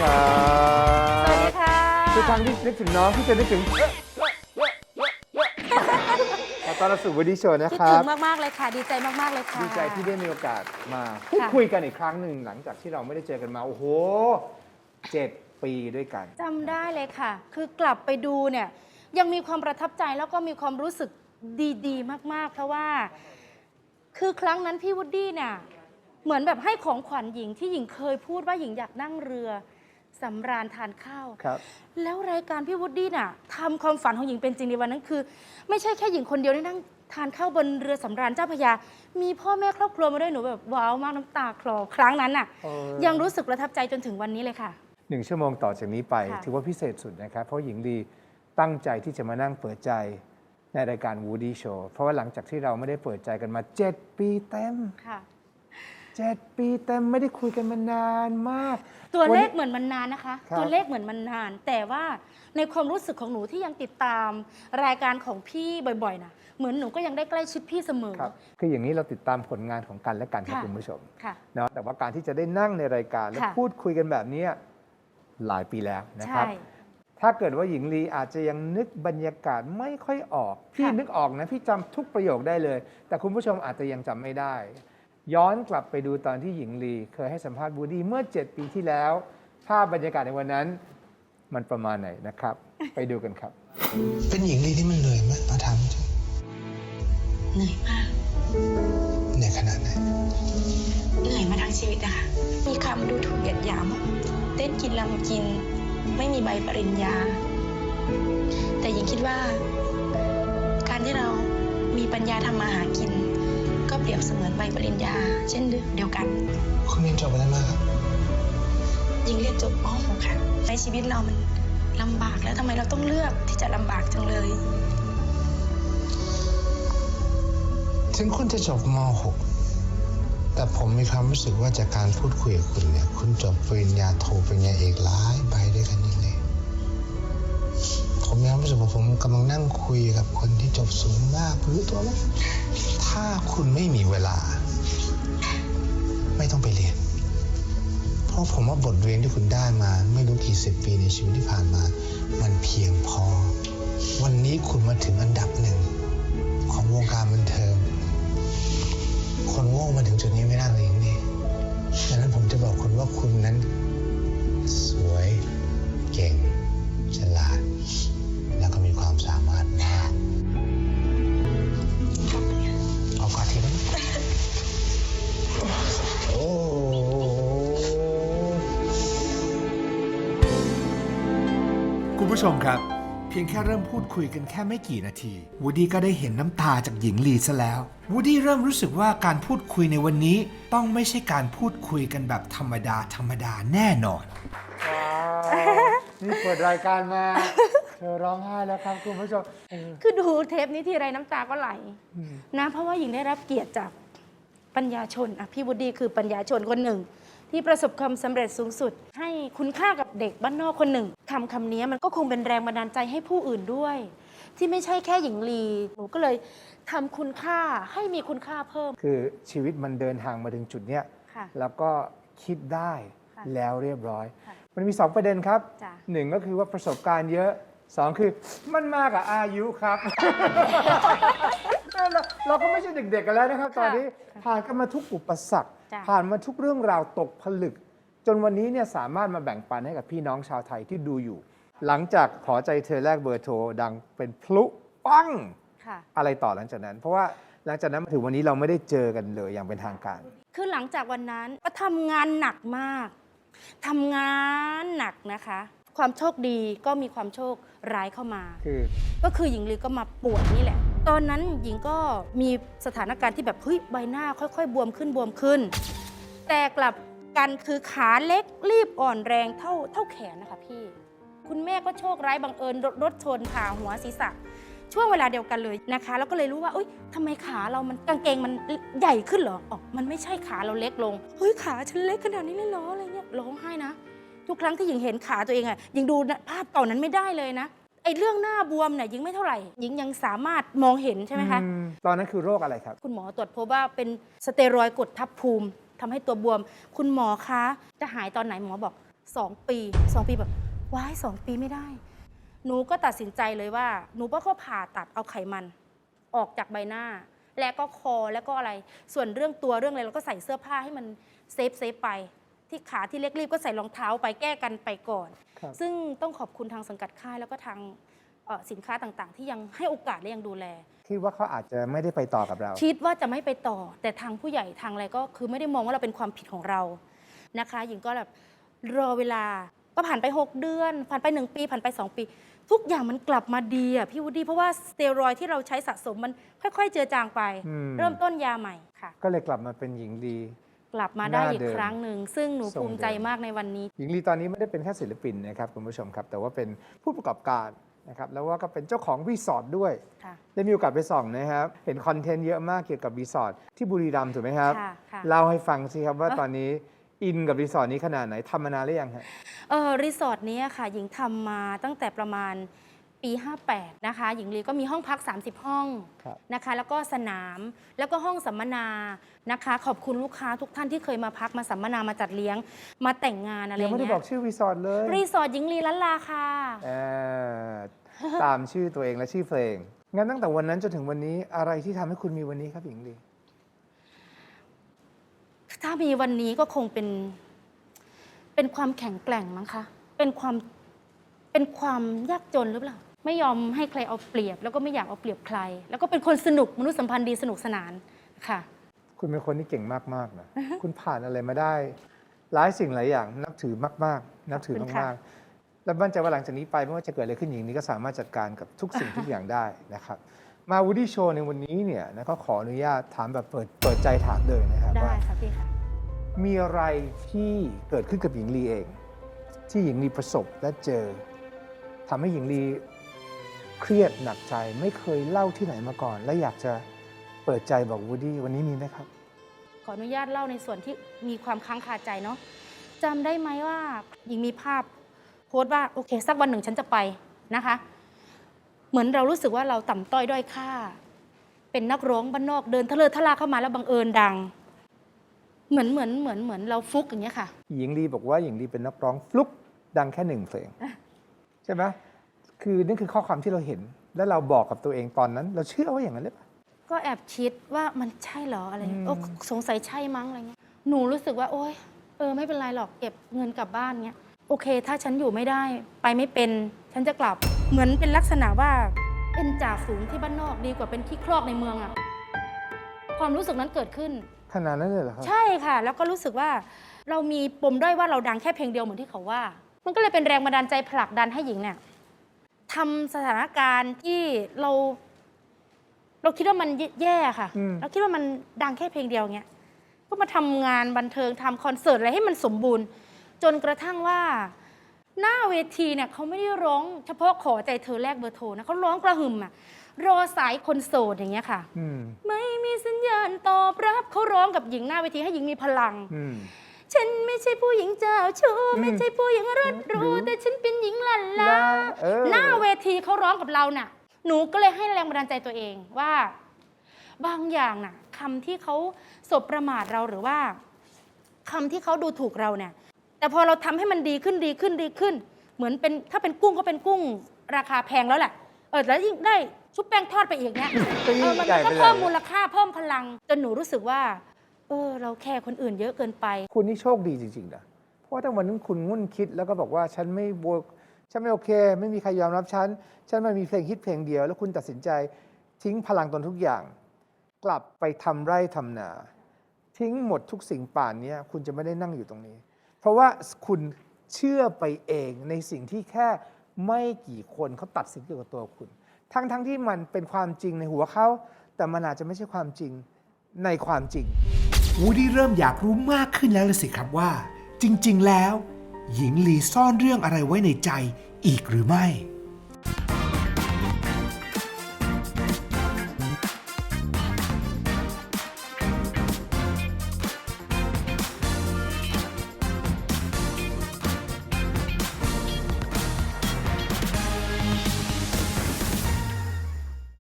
ครับสวัสดีค่ะทุกครั้งที่นึกถึงน้องพี่จะนึกถึงเอ๊ะเอ๊ะเอ๊ะเอ๊ะเอ๊ะขอต้อนรับสู่วันดีโชว์นะคิดครัถึบงมากๆเลยค่ะ ดีใจมากๆเลยค่ะ ดีใจที่ได้มีโอกาสมาพูดค่ะ คุยกันอีกครั้งหนึ่งหลังจากที่เราไม่ได้เจอกันมา โอ้โหเจ็ดปีด้วยกัน จำได้เลยค่ะ คือกลับไปดูเนี่ยยังมีความประทับใจแล้วก็มีความรู้สึกดี ๆ มาก ๆ เพราะว่า คือครั้งนั้นพี่วูดดี้เนี่ยเหมือนแบบให้ของขวัญหญิงที่หญิงเคยพูดว่าหญิงอยากนั่งเรือ สำราญทานข้าว ครับ แล้วรายการพี่วูดดี้น่ะทำความฝันของหญิงเป็นจริงในวันนั้นคือ ไม่ใช่แค่หญิงคนเดียวที่นั่งทานข้าวบนเรือสำราญเจ้าพระยา มีพ่อแม่ครอบครัวมาด้วยหนูแบบว้าวมากน้ำตาคลอครั้งนั้นน่ะ เออ ยังรู้สึกประทับใจจนถึงวันนี้เลยค่ะ หนึ่งชั่วโมงต่อจากนี้ไป ค่ะ ถือว่าพิเศษสุดนะครับ เพราะหญิงลีตั้งใจที่จะมานั่งเปิดใจในรายการ Woody Show เพราะว่าหลังจากที่เราไม่ได้เปิดใจกันมา 7 ปีเต็ม ค่ะ 7ปีเต็มไม่ได้คุยกันมานานมาก ตัวนเลนี้ขเหมือนมันนานนะคะ ครับ ตัวเลขเหมือนมันนาน แต่ว่าในความรู้สึกของหนูที่ยังติดตาม รายการของพี่บ่อยๆนะเหมือนหนูก็ยังได้ใกล้ชิดพี่เสมอครับคืออย่างนี้เราติดตามผลงานของกันและกันครับค่ะคุณผู้ชมค่ะ เนาะแต่ว่าการที่จะได้นั่งในรายการและค่ะ พูดคุยกันแบบนี้หลายปีแล้วนะครับใช่ถ้าเกิดว่าหญิงลีอาจจะยังนึกบรรยากาศไม่ค่อยออก พี่ค่ะนึกออกนะ พี่จำทุกประโยคได้เลย แต่คุณผู้ชมอาจจะยังจำไม่ได้ ย้อนกลับไปดูตอนที่หญิงลีเคยให้สัมภาษณ์บูดี้เมื่อ 7 ปีที่แล้ว ภาพบรรยากาศในวันนั้น มันประมาณไหนนะครับ ไปดูกันครับ เป็นหญิงลีที่มันเหนื่อยไหมเอาถามจริงเหนื่อยมากเหนื่อยขนาดไหนเหนื่อยมาทั้งชีวิตอะค่ะมีคำดูถูกเหยียดหยามว่าเต้นกินลำกิน ไม่มีใบปริญญา แต่หญิงคิดว่า การที่เรามีปัญญาทำมาหากิน ก็เปรียบเสมือนใบปริญญา เช่นเดียวกันคุณเรียนจบอะไรมาครับหญิงเรียนจบป .6 ค่ะ ในชีวิตเรามันลำบากแล้วทำไมเราต้องเลือกที่จะลำบากจังเลย ถึงคุณจะจบม .6 แต่ผมมีความรู้สึกว่าจากการพูดคุยกับคุณเนี่ย คุณจบปริญญาโทปริญญาเอกหลายใบด้วยกันนี่เลย ผมมีความรู้สึกว่าผมกำลังนั่งคุยกับคนที่จบสูงมากคุณรู้ตัวไหมถ้าคุณไม่มีเวลา ไม่ต้องไปเรียน เพราะผมว่าบทเรียนที่คุณได้มา ไม่รู้กี่สิบปีในชีวิตที่ผ่านมา มันเพียงพอ วันนี้คุณมาถึงอันดับหนึ่งของวงการบันเทิงคนโง่มาถึงจุดนี้ คุณผู้ชมครับ เพียงแค่เริ่มพูดคุยกันแค่ไม่กี่นาทีวูดดี้ก็ได้เห็นน้ำตาจากหญิงลีซะแล้ววูดดี้เริ่มรู้สึกว่าการพูดคุยในวันนี้ต้องไม่ใช่การพูดคุยกันแบบธรรมดาธรรมดาแน่นอนว้าวนี่เปิดรายการมา เธอร้องไห้แล้วครับคุณผู้ชมเออคือดูเทปนี้ทีไรน้ำตาก็ไหล อืมนะเพราะว่าหญิงได้รับเกียรติจากปัญญาชนอะพี่บุดีคือปัญญาชนคนหนึ่ง ที่ประสบความสำเร็จสูงสุด ให้คุณค่ากับเด็กบ้านนอกคนหนึ่งคำคำนี้มันก็คงเป็นแรงบันดาลใจให้ผู้อื่นด้วย ที่ไม่ใช่แค่หญิงลีหนูก็เลยทำคุณค่าให้มีคุณค่าเพิ่ม คือชีวิตมันเดินทางมาถึงจุดเนี้ยค่ะแล้วก็คิดได้ค่ะแล้วเรียบร้อยค่ะมันมี 2 ประเด็นครับจ้ะหนึ่งก็คือว่าประสบการณ์เยอะสองคือมันมากกับอายุครับ เราเราก็ไม่ใช่เด็กๆกันแล้วนะครับ ตอนนี้ผ่านกันมาทุกอุปสรรค จ้ะ ผ่านมาทุกเรื่องราวตกผลึก จนวันนี้เนี่ยสามารถมาแบ่งปันให้กับพี่น้องชาวไทยที่ดูอยู่ หลังจากขอใจเธอแลกเบอร์โทรดังเป็นพลุปัง ค่ะ อะไรต่อหลังจากนั้น เพราะว่าหลังจากนั้นมาถึงวันนี้เราไม่ได้เจอกันเลยอย่างเป็นทางการ คือหลังจากวันนั้นก็ทำงานหนักมาก ทำงานหนักนะคะ ความโชคดีก็มีความโชคร้ายเข้ามา คือ ก็คือหญิงลีก็มาป่วยนี่แหละ ตอนนั้นหญิงก็มีสถานการณ์ที่แบบเฮ้ยใบหน้าค่อยๆ บวมขึ้นบวมขึ้น แต่กลับกันคือขาเล็กรีบอ่อนแรงเท่าเท่าแขนนะคะพี่ คุณแม่ก็โชคร้ายบังเอิญรถชนผ่าหัวศีรษะ ช่วงเวลาเดียวกันเลยนะคะ แล้วก็เลยรู้ว่าเอ้ยทำไมขาเรามันกางเกงมันใหญ่ขึ้นเหรออ๋อมันไม่ใช่ขาเราเล็กลงเฮ้ยขาฉันเล็กขนาดนี้เลยเหรออะไรเงี้ยร้องไห้นะทุกครั้งที่หญิงเห็นขาตัวเองอะหญิงดูภาพเก่านั้นไม่ได้เลยนะ ไอ้เรื่องหน้าบวมเนี่ยหญิงไม่เท่าไหร่หญิงยังสามารถมองเห็นใช่ไหมคะอืมตอนนั้นคือโรคอะไรครับ คุณหมอตรวจพบว่าเป็นสเตียรอยด์กดทับภูมิทำให้ตัวบวม คุณหมอคะจะหายตอนไหนหมอบอกสองปีสองปีแบบว้ายสองปีไม่ได้ หนูก็ตัดสินใจเลยว่า หนูก็ก็ผ่าตัดเอาไขมัน ออกจากใบหน้า และก็คอแล้วก็อะไร ส่วนเรื่องตัวเรื่องอะไรเราก็ใส่เสื้อผ้าให้มันเซฟเซฟไป ที่ขาที่เล็กรีบก็ใส่รองเท้าไปแก้กันไปก่อน ครับ ซึ่งต้องขอบคุณทางสังกัดค่ายแล้วก็ทางเอ่อสินค้าต่างๆ ที่ยังให้โอกาสและยังดูแลคิดว่าเขาอาจจะไม่ได้ไปต่อกับเรา คิดว่าจะไม่ไปต่อ แต่ทางผู้ใหญ่ทางอะไรก็คือไม่ได้มองว่าเราเป็นความผิดของเรานะคะหญิงก็แบบรอเวลาก็ผ่านไป 6 เดือน ผ่านไป 1 ปี ผ่านไป 2 ปี ทุกอย่างมันกลับมาดีอะพี่วูดดี้เพราะว่าสเตียรอยด์ที่เราใช้สะสมมันค่อย ๆ เจือจางไป อืม เริ่มต้นยาใหม่ค่ะ ก็เลยกลับมาเป็นหญิงดี กลับมาได้หน้าอีกเดิมครั้งหนึ่ง ซึ่งหนูทรงภูมิใจเดิมมากในวันนี้ หญิงลีตอนนี้ไม่ได้เป็นแค่ศิลปินนะครับคุณผู้ชมครับ แต่ว่าเป็นผู้ประกอบการนะครับแล้วว่าก็เป็นเจ้าของรีสอร์ทด้วยค่ะได้มีโอกาสไปส่องนะครับ เห็นคอนเทนต์เยอะมากเกี่ยวกับรีสอร์ทที่บุรีรัมย์ถูกไหมครับค่ะค่ะเล่าให้ฟังสิครับว่าเอ้อตอนนี้อินกับรีสอร์ทนี้ขนาดไหนทำมานานหรือยังฮะเออรีสอร์ทนี้ค่ะหญิงทำมาตั้งแต่ประมาณ ปี 58 นะคะ หญิงลีก็มีห้องพัก 30 ห้องครับนะคะ แล้วก็สนาม แล้วก็ห้องสัมมนานะคะ ขอบคุณลูกค้าทุกท่านที่เคยมาพักมาสัมมนามาจัดเลี้ยงมาแต่งงานอะไรอยังย่างไม่ได้เงี้บอกยชื่อรีสอร์ทเลยรีสอร์ทหญิงลีลันลาค่ะ เอ่อตามชื่อตัวเองและชื่อเพลง งั้นตั้งแต่วันนั้นจนถึงวันนี้อะไรที่ทำให้คุณมีวันนี้ครับหญิงลี ถ้ามีวันนี้ก็คงเป็น เป็นความแข็งแกร่งมั้งคะ เป็นความ เป็นความยากจนหรือเปล่า ไม่ยอมให้ใครเอาเปรียบ แล้วก็ไม่อยากเอาเปรียบใคร แล้วก็เป็นคนสนุกมนุษยสัมพันธ์ดีสนุกสนานค่ะ คุณเป็นคนที่เก่งมากๆนะคุณผ่านอะไรมาได้ หลายสิ่งหลายอย่างนับถือมากๆ นับถือขอบคุณค่ะมากๆและมั่นใจว่าหลังจากนี้ไปไม่ว่าจะเกิดอะไรขึ้นหญิงนี้ก็สามารถจัดการกับทุกสิ่งทุกอย่างได้นะครับมาวูดี้โชว์ในวันนี้เนี่ยนะก็ขออนุญาตถามแบบเปิดเปิดใจถามเลยนะครับได้ว่าค่ะพี่ค่ะมีอะไรที่เกิดขึ้นกับหญิงลีเอง ที่หญิงลีประสบและเจอทำให้หญิงลี เครียดหนักใจไม่เคยเล่าที่ไหนมาก่อน และอยากจะเปิดใจบอกวูดดี้วันนี้มีไหมครับ ขออนุญาตเล่าในส่วนที่มีความค้างคาใจเนาะจำได้ไหมว่าหญิงมีภาพโพสต์ว่าโอเค สักวันหนึ่งฉันจะไปนะคะ เหมือนเรารู้สึกว่าเราต่ำต้อยด้อยค่า เป็นนักร้องบ้านนอกเดินทะเลทะลาเข้ามาแล้วบังเอิญดัง เหมือนเหมือนเหมือนเหมือนเราฟุกอย่างเงี้ยค่ะ หญิงลีบอกว่าหญิงลีเป็นนักร้องฟลุกดังแค่หนึ่งเพลง ใช่ไหม คือนั่นคือข้อความที่เราเห็น และเราบอกกับตัวเองตอนนั้น เราเชื่อว่าอย่างนั้นหรือเปล่า ก็แอบคิดว่ามันใช่เหรออะไรอืมโอ้สงสัยใช่มั้งอะไรเงี้ยหนูรู้สึกว่า โอ๊ยเออไม่เป็นไรหรอกเก็บเงินกลับบ้านเงี้ยโอเค ถ้าฉันอยู่ไม่ได้ไปไม่เป็น ฉันจะกลับเหมือนเป็นลักษณะว่าเป็นจ่าฝูงที่บ้านนอกดีกว่าเป็นขี้ครอกในเมืองอะความรู้สึกนั้นเกิดขึ้น ขนาดนั้นเลยเหรอครับ ใช่ค่ะ แล้วก็รู้สึกว่า เรามีปมด้อยว่าเราดังแค่เพลงเดียวเหมือนที่เขาว่า มันก็เลยเป็นแรงบันดาลใจผลักดันให้หญิงเนี่ย ทำสถานการณ์ที่เรา เราคิดว่ามันแย่ค่ะ อืม เราคิดว่ามันดังแค่เพลงเดียวเงี้ยก็มาทำงานบันเทิงทำคอนเสิร์ตอะไรให้มันสมบูรณ์ จนกระทั่งว่า หน้าเวทีเนี่ยเขาไม่ได้ร้องเฉพาะขอใจเธอแลกเบอร์โทรนะเขาร้องกระหึ่มอะรอสายคนโสดอย่างเงี้ยค่ะ อืมไม่มีสัญญาณตอบรับเขาร้องกับหญิงหน้าเวทีให้หญิงมีพลัง อืม ฉันไม่ใช่ผู้หญิงเจ้าชู้อืมไม่ใช่ผู้หญิงรสหรู้รู้แต่ฉันเป็นหญิงลันลาลาเออ หน้าเวทีเขาร้องกับเราน่ะ หนูก็เลยให้แรงบันดาลใจตัวเองว่า บางอย่างน่ะคำที่เขาสบประมาทเราหรือว่าคำที่เขาดูถูกเราเนี่ย แต่พอเราทำให้มันดีขึ้นดีขึ้นดีขึ้น เหมือนเป็นถ้าเป็นกุ้งก็เป็นกุ้งราคาแพงแล้วแหละเออแล้วยิ่งได้ชุบแป้งทอดไปอีกเนี่ยก็ยิ่เอองมันใหญ่ก็ไปเลเพิ่มยมูลค่าเพิ่มพลังจนหนูรู้สึกว่า เออ เราแคร์คนอื่นเยอะเกินไป คุณนี่โชคดีจริงๆนะเพราะว่าถ้าวันนั้นคุณงุ่นคิดแล้วก็บอกว่าฉันไม่บวกฉันไม่โอเค ไม่มีใครยอมรับฉัน ฉันไม่มีเพลงฮิตเพลงเดียว แล้วคุณตัดสินใจทิ้งพลังตนทุกอย่าง กลับไปทำไร่ทำนา ทิ้งหมดทุกสิ่งป่านนี้คุณจะไม่ได้นั่งอยู่ตรงนี้ เพราะว่าคุณเชื่อไปเองในสิ่งที่แค่ไม่กี่คนเขาตัดสินเกี่ยวกับตัวคุณ ทั้งๆทที่มันเป็นความจริงในหัวเขาแต่มันอาจจะไม่ใช่ความจริงในความจริง วูดดี้เริ่มอยากรู้มากขึ้นแล้วละสิครับว่า จริง ๆ แล้ว หญิงลีซ่อนเรื่องอะไรไว้ในใจอีกหรือไม่